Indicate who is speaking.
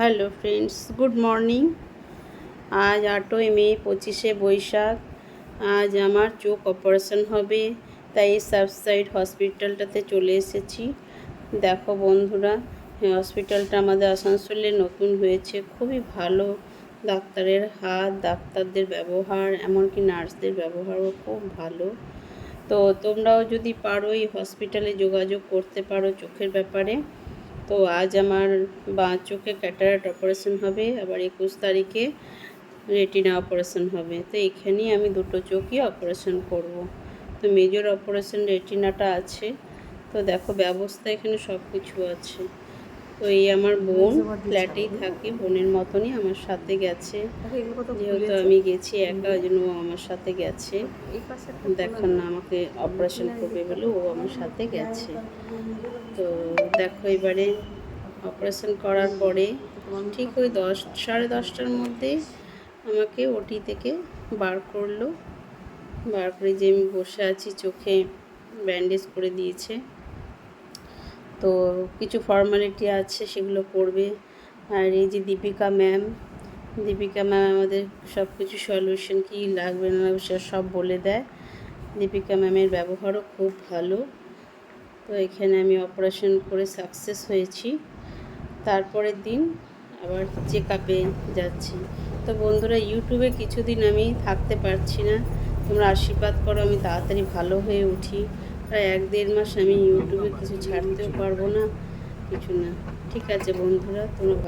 Speaker 1: Hello friends, good morning. আজ আটই মে, পঁচিশে বৈশাখ। আজ আমার চোখ অপারেশন হবে, তাই সাবসাইড হসপিটালটাতে চলে এসেছি। দেখো বন্ধুরা, এই হসপিটালটা আমাদের আসানসোলে নতুন হয়েছে, খুবই ভালো। ডাক্তারের হাত, ডাক্তারদের ব্যবহার, এমনকি নার্সদের ব্যবহারও খুব ভালো। তো তোমরাও যদি পারো এই হসপিটালে যোগাযোগ করতে পারো চোখের ব্যাপারে। তো আজ আমার বাঁ চোখে ক্যাটারাট অপারেশন হবে, আবার একুশ তারিখে রেটিনা অপারেশন হবে। তো এখানেই আমি দুটো চোখই অপারেশন করব। তো মেজর অপারেশন রেটিনাটা আছে। তো দেখো ব্যবস্থা এখানে সব কিছু আছে। তো এই আমার বোন ফ্ল্যাটেই থাকে বোনের মতনই আমার সাথে গেছে। যেহেতু আমি গেছি একা ওই জন্য ও আমার সাথে গেছে। দেখো না আমাকে অপারেশন করবে বলে ও আমার সাথে গেছে। তো দেখো এবারে অপারেশন করার পরে ঠিক ওই দশ সাড়ে দশটার মধ্যে আমাকে ওটি থেকে বার করল। বার করে যে আমি বসে আছি চোখে ব্যান্ডেজ করে দিয়েছে। তো কিছু ফর্মালিটি আছে, সেগুলো করবে। আর এই যে দীপিকা ম্যাম দীপিকা ম্যাম আমাদের সব কিছু সলিউশন কী লাগবে না সব বলে দেয়। দীপিকা ম্যামের ব্যবহারও খুব ভালো। তো এখানে আমি অপারেশন করে সাকসেস হয়েছি। তারপরের দিন আবার চেক আপে যাচ্ছি। তো বন্ধুরা ইউটিউবে কিছুদিন আমি থাকতে পারছি না। তোমরা আশীর্বাদ করো, আমি তাড়াতাড়ি ভালো হয়ে উঠি। প্রায় এক দেড় মাস আমি ইউটিউবে কিছু ছাড়তেও পারব না, কিছু না। ঠিক আছে বন্ধুরা, তোমরা